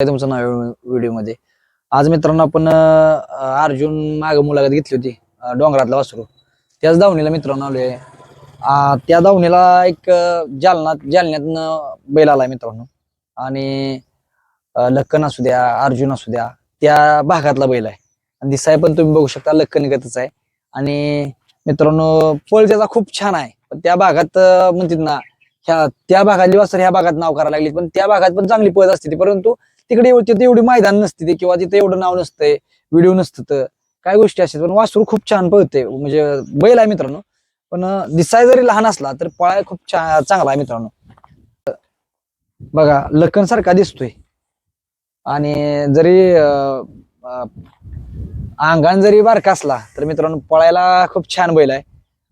तुमचं नाव व्हिडिओमध्ये आज मित्रांनो आपण अर्जुन माग मुलाखत घेतली होती डोंगरातला वासरू. त्याच धावणीला मित्रांनो आलोय. त्या धावणीला एक जालनात जालना जालन्यातनं बैल आलाय मित्रांनो. आणि लक्कन असू द्या अर्जुन असू द्या त्या भागातला बैल आहे. आणि दिसाय पण तुम्ही बघू शकता लक्कन गतच आहे. आणि मित्रांनो पळ त्याचा खूप छान आहे. पण त्या भागात म्हणतात ना ह्या त्या भागातली वासर ह्या भागात नाव करायला लागली पण त्या भागात पण चांगली पळत असते परंतु तिकडे तिथे एवढी मैदान नसते ते किंवा तिथे एवढं नाव नसतंय व्हिडिओ नसतं तर काय गोष्टी असतात पण वासरू खूप छान पळते म्हणजे बैल आहे मित्रांनो. पण दिसाय जरी लहान असला तर पळाय खूप छान चांगला आहे मित्रांनो. बघा लखन सारखा दिसतोय. आणि जरी अं, अंगण जरी बारका असला तर मित्रांनो पळायला खूप छान बैल आहे.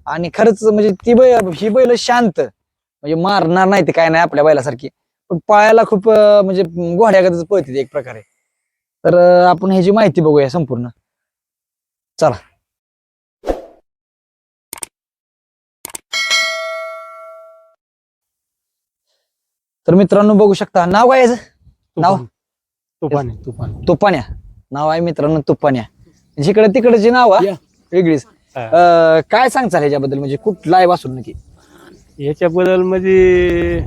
आणि खरंच म्हणजे ती बैल ही बैल शांत. म्हणजे मारणार नाही ते काय नाही आपल्या बैलासारखी. पण पळायला खूप म्हणजे घोड्यागतच पळते एक प्रकारे. तर आपण ह्याची माहिती बघूया संपूर्ण. चला. तर मित्रांनो बघू शकता. नाव काय याचं? नाव? तुफान. आहे, तुफान. तुपाण्या नाव आहे मित्रांनो तुपाण्या जिकडे तिकडची नाव हा, या. वेगळीच. काय सांगचाल ह्याच्याबद्दल? म्हणजे कुठला आहे वासून नक्की? याच्याबद्दल म्हणजे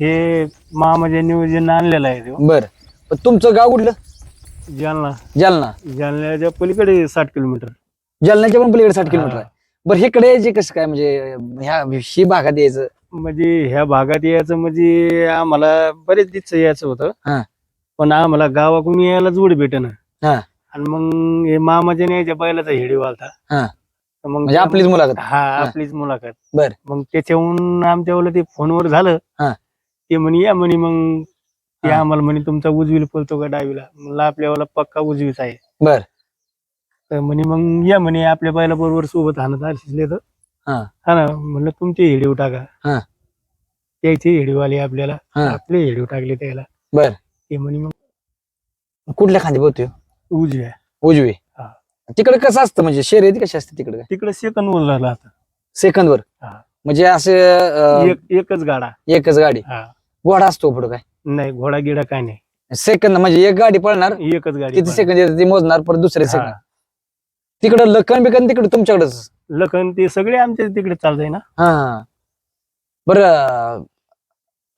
हे मामाचे नियोजन आणलेलं आहे ते. बर. पण तुमचं गाव कुठलं? जालना. जालना. जालन्याच्या पलीकडे साठ किलोमीटर. जालन्याच्या पण पलीकडे साठ किलोमीटर. आहे. बरं इकडे यायचे कसं काय? म्हणजे ह्या ही भागात यायचं? म्हणजे ह्या भागात यायचं म्हणजे आम्हाला बरेच दिवस यायचं हा. होतं पण आम्हाला गावाकडून यायला जोड भेटन. हा. आणि मग हे मामाच्या न्यायच्या बैलाचा हेडी हा. वालता मग म्हणजे आपलीच मुलाखत. हा आपलीच मुलाखत. बर. मग त्याच्याहून आमच्या ते फोनवर झालं. हा. ते म्हणे या म्हणे मग. ते हा. आम्हाला म्हणे तुमचा उजवीला पळतो का डावीला? म्हणलं आपल्यावाला पक्का उजवीच आहे. बर. तर म्हणे मग या म्हणे आपल्या बैला बरोबर सोबत हाणत आरशीले तर. हा. हा ना म्हणलं तुमचे हेडीव टाका. हा. त्याचे हेडीव आले आपल्याला. हा. आपले हेडीव टाकले त्याला. बर. ते म्हणे मग कुठल्या खांदी बोलतोय? उजव्या. उजवी. हा. तिकडे कसं असतं? म्हणजे शर्यती कशी असते तिकडे? तिकडे सेकंद बोलला आता सेकंद वर. हा. म्हणजे असे अं, एक एकच गाडा. एकच गाडी. हा. घोडा असतो पुढे काय नाही घोडा गिडा काय नाही सेकंद म्हणजे एक गाडी पळणार एकच गाडी किती. सेकंद येते ती मोजणार परत दुसरे हा. सेकंद तिकडं लखन बिकन तिकडे तुमच्याकडेच लखन ते सगळे आमच्या तिकडे चालतंय ना हा बर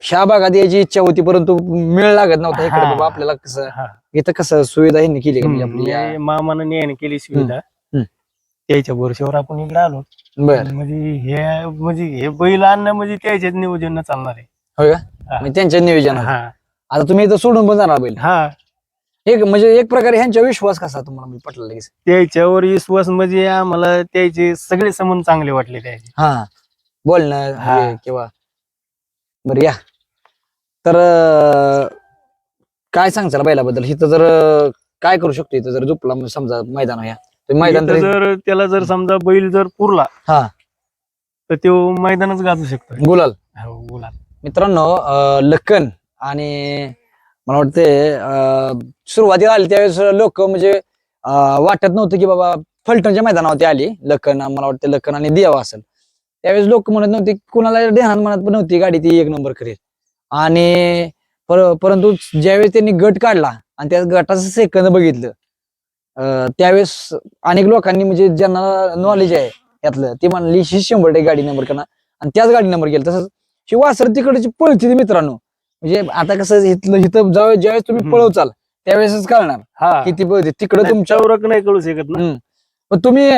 ह्या भागात यायची इच्छा होती परंतु मेळ लागत नव्हता इकडे हा. बाबा आपल्याला कसं हा. इथं कसं सुविधा ह्यांनी केली का म्हणजे आपली या- मामानं न्यायाने केली सुविधा हम्म. त्याच्या वर्षावर आपण इकडे आलो बर म्हणजे हे म्हणजे हे बैल आणणं म्हणजे त्याच्याच नियोजन चालणार आहे होय का. म्हणजे त्यांच्या नियोजन हा. आता तुम्ही इथं सोडून पण जाणार बैल. हा. एक म्हणजे एक प्रकारे ह्यांचा विश्वास कसा तुम्हाला म्हणजे पटला लगेच? त्याच्यावर विश्वास म्हणजे आम्हाला त्याचे सगळे संबंध चांगले वाटले त्याचे. हा. बोलणं हा. हे किंवा बर या. तर अं, काय सांगचाल बैलाबद्दल? इथं जर अं, काय करू शकतो इथं जर झोपला म्हणजे समजा मैदान या. तर मैदान इथं तरी जर त्याला जर समजा बैल जर पुरला हा. तर तो मैदानच गाजू शकतो. गुलाल. हो बोला मित्रांनो लखन लक्कन आणि मला वाटते सुरुवातीला आली त्यावेळेस लोक म्हणजे वाटत नव्हतं की बाबा फलटणच्या मैदानावरती आली लखन. मला वाटतं लखन आणि देवा असेल. त्यावेळेस लोक म्हणत नव्हते कुणाला देहान म्हणत पण नव्हती गाडी ती एक नंबर करेल आणि पर- परंतु ज्यावेळेस त्यांनी गट काढला आणि त्या गटाचं सेकंद बघितलं त्यावेळेस अनेक लोकांनी म्हणजे ज्यांना नॉलेज आहे यातलं ते म्हणली ही शंभर टक्के गाडी नंबर करणार. आणि त्याच गाडी नंबर केला. तसंच ही वासर तिकडची पळती मित्रांनो. म्हणजे आता कसं इथलं इथं जाऊ ज्यावेळेस तुम्ही. पळवचाल त्यावेळेसच कळणार. हा. किती पळते तिकडं तुमच्या नाही कळू शकत ना. पण तुम्ही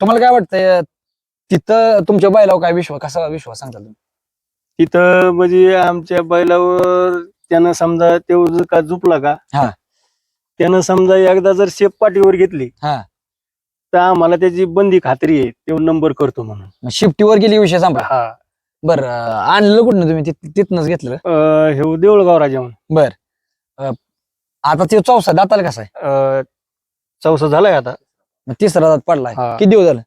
तुम्हाला काय वाटतंय तिथं तुमच्या बैलावर काय विश्वास कसा विश्वास सांगता तुम्ही? तिथं म्हणजे आमच्या बैलावर त्यानं समजा तो का झुपला का हा. त्यानं समजा एकदा जर शेप पाठीवर घेतली. तर आम्हाला त्याची बंदी खात्री आहे तो नंबर करतो म्हणून. शिफ्टीवर गेली विषय हा. बरं अं, आणलं कुठनं तुम्ही? तिथ- तिथनंच घेतलं अं, हे देऊळगाव राजा म्हणून. बर. आता ते चौसा दाताला कसा आहे? अं, चौसा झालाय आता. मग तिसरा दात पडलाय. हा. किती दिवस झालं?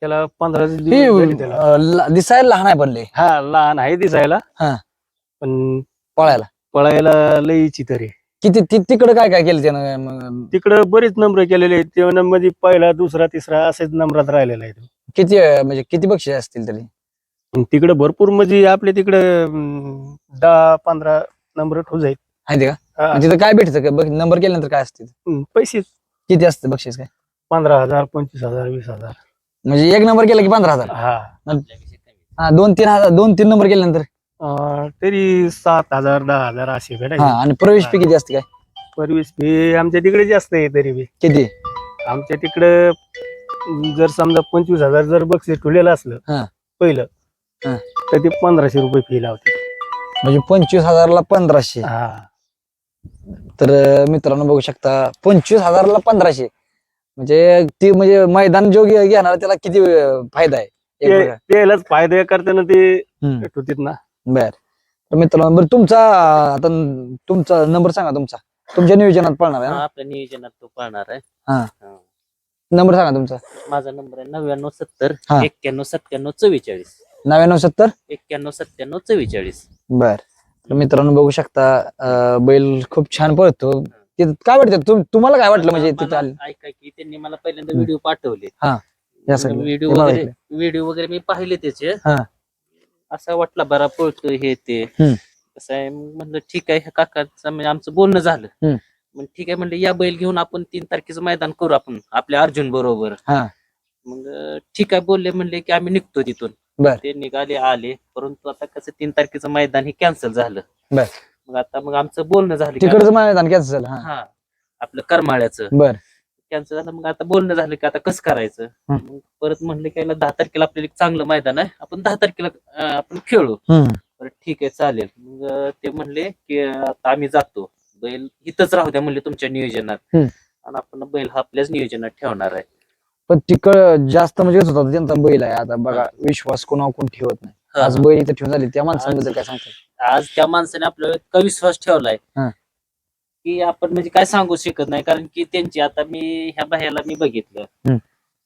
त्याला पंधरा दिवस झाले त्याला. अं, ल- दिसायला लहान आहे बनले हा लहान आहे दिसायला. हा. पण पळायला. पळायला लई तरी किती ति- तिकडं काय काय केलं त्यानं? मग, तिकडं बरेच नंबर केलेले आहेत. ते म्हणजे पहिला दुसरा तिसरा असेच नंबरात राहिलेला आहे तो. किती अं, म्हणजे किती बक्षीस असतील तरी? आणि तिकडे भरपूर म्हणजे आपल्या तिकडे दहा पंधरा नंबर ठोज आहेत आहे ते का? हा. तिथं काय भेटतं नंबर केल्यानंतर काय असते हम्म, पैसे. किती असतं बक्षीस काय? पंधरा हजार पंचवीस हजार वीस हजार. म्हणजे एक नंबर केला की पंधरा हजार? हा. हा दोन तीन हजार दोन तीन नंबर केल्यानंतर? अं, तरी सात हजार दहा हजार असे हा भेटायचे आणि प्रवेश फी किती असते काय? सर्व्हिस फी आमच्या तिकडे जास्त आहे तरी बी. किती? आमच्या तिकडं जर समजा पंचवीस हजार जर बक्षीस ठेवलेलं हा. असलं पहिलं हा. तर ते पंधराशे रुपये फी लावते म्हणजे पंचवीस हजारला पंधराशे हा तर अं, मित्रांनो बघू शकता पंचवीस हजारला पंधराशे म्हणजे ती म्हणजे मैदान जो घे- घेणार त्याला किती अं, फायदा आहे एक ते-. त्यालाच फायदे करताना ते हम्म. होतीत ना बर तर मित्रांनो बरं तुमचा आता न- तुमचा नंबर सांगा तुमचा तुमच्या नियोजनात पळणार आहे हा, ना आपल्या नियोजनात तो पाळणार आहे हा. हा. नंबर सांगा तुमचा माझा नंबर आहे नव्याण्णव सत्तर हा. एक्क्याण्णव सत्त्याण्णव चव्वेचाळीस नव्याण्णव सत्तर? एक्क्याण्णव सत्त्याण्णव चव्वेचाळीस. बर. तर मित्रांनो बघू शकता अं, बैल खूप छान पळतो. तिथं काय वाटतं? तुम- तुम्हाला काय वाटलं म्हणजे तिथं मला आले ऐका की त्यांनी मला पहिल्यांदा व्हिडिओ पाठवले. यासाठी. व्हिडिओ ते मला वगैरे. व्हिडिओ वगैरे मी पाहिले त्याचे. हा. असं वाटलं बरा पळतो हे ते. हम्म. कसं आहे. मग म्हणलं ठीक आहे ह्या काकाचं म्हणजे आमचं बोलणं झालं. मग ठीक आहे म्हणलं या बैल घेऊन आपण तीन तारखेचं मैदान करू आपण आपल्या अर्जुन बरोबर. हा. मग अं, ठीक आहे बोलले म्हणले की आम्ही निघतो तिथून. बर. ते निघाले आले. परंतु आता कसं तीन तारखेचं मैदान हे कॅन्सल झालं. बर. मग आता मग आमचं बोलणं झालं की तिकडचं मैदान कॅन्सल झालं हा. हा. आपलं करमाळ्याचं. बर. कॅन्सल झालं मग आता बोलणं झालं की आता कसं करायचं? हम्म. मग परत म्हणलं की याला दहा तारखेला आपल्याला एक चांगलं मैदान आहे. आपण दहा तारखेला अं, आपण खेळू. हम्म. बरं ठीक आहे चालेल. मग अं, ते म्हणले की अं, आता आम्ही जातो. बैल इथंच राहू द्या म्हणले तुमच्या नियोजनात. हम्म. आणि आपण बैल हा आपल्याच नियोजनात ठेवणार आहे. पण तिकड जास्त म्हणजे होता त्यांचा बैल आहे आता बघा विश्वास कोणावर कोण ठेवत नाही. आज बैल इथं ठेवून झाली त्या माणसांबद्दल काय सांगतात आज त्या माणसाने आपल्यावर इतका विश्वास ठेवलाय हा. की आपण म्हणजे काय सांगू शकत नाही कारण की त्यांची आता मी ह्या बाह्याला मी बघितलं हम्म.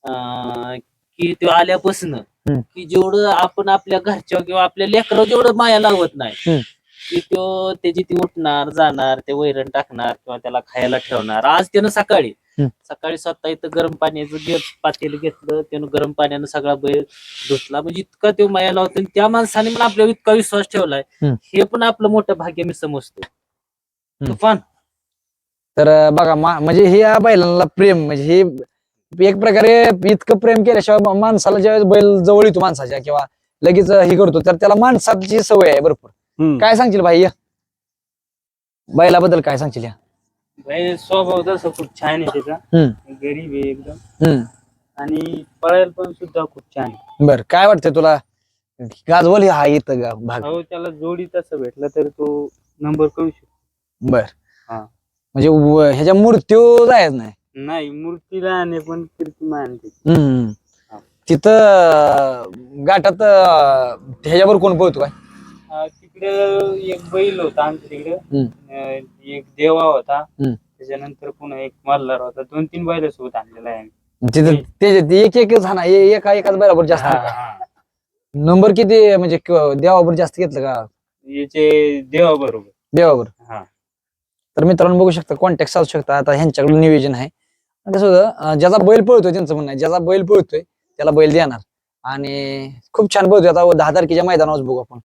अं, की तो आल्यापासून हम्म. की जेवढं आपण आपल्या घरच्या किंवा आपल्या लेकरावर जेवढं माया लावत नाही. की तो त्याची ती उठणार जाणार ते वैरण टाकणार किंवा त्याला खायला ठेवणार आज त्यानं सकाळी हम्म. सकाळी स्वतः इथं गरम पाण्याचं घेत पातेलं घेतलं त्यानं गरम पाण्यानं सगळा बैल धुतला म्हणजे इतका तो माया लावतो आणि त्या माणसाने पण आपल्यावर इतका विश्वास ठेवलाय हम्म. हे पण आपलं मोठं भाग्य मी समजतो हम्म. तुफान तर अं, बघा मा- म्हणजे हे या बैलांना प्रेम म्हणजे हे एक प्रकारे इतकं प्रेम केल्याशिवाय मा- माणसाला ज्यावेळेस बैल जवळ येतो माणसाच्या किंवा लगेच हे करतो तर त्याला माणसाची सवय आहे भरपूर हम्म. काय सांगशील भाई या? बैलाबद्दल काय सांगशील या भाई स्वभाव तसा खूप छान आहे त्याचा हम्म. गरीब आहे एकदम हम्म आणि पळायला पण सुद्धा खूप छान आहे बर काय वाटतंय तुला गाजवल हा इथं गा- भाग अहो त्याला जोडी तसं भेटला तर तो नंबर करू शकतो बर हा. म्हणजे व- ह्याच्या मूर्त्यो जायच नाही नाही मूर्तीला आणि पण. हम्म. हा. तिथं गाठात अं, ह्याच्यावर कोण पळतो काय अं, तिकडे एक बैल होता आमच्या तिकडे. अं, एक देवा होता. हम्म. त्याच्यानंतर पुन्हा एक मल्हार होता. दोन तीन बैल सोबत आणलेला आहे तिथं ते ते एक एक हा ना ए- एका एकाच बरोबर जास्त हा? हा. नंबर किती म्हणजे क- देवावर जास्त घेतलं का? याचे देवा बरोबर देवावर हा. तर मित्रांनो बघू शकता कॉन्टॅक्ट साधू शकता. आता ह्यांच्याकडे नियोजन आहे. आणि कसं होतं अं, ज्याचा बैल पळतोय त्यांचं म्हणणं आहे ज्याचा बैल पळतोय त्याला बैल देणार. आणि खूप छान पळतोय. आता दहा तारखेच्या मैदानावर बघू आपण.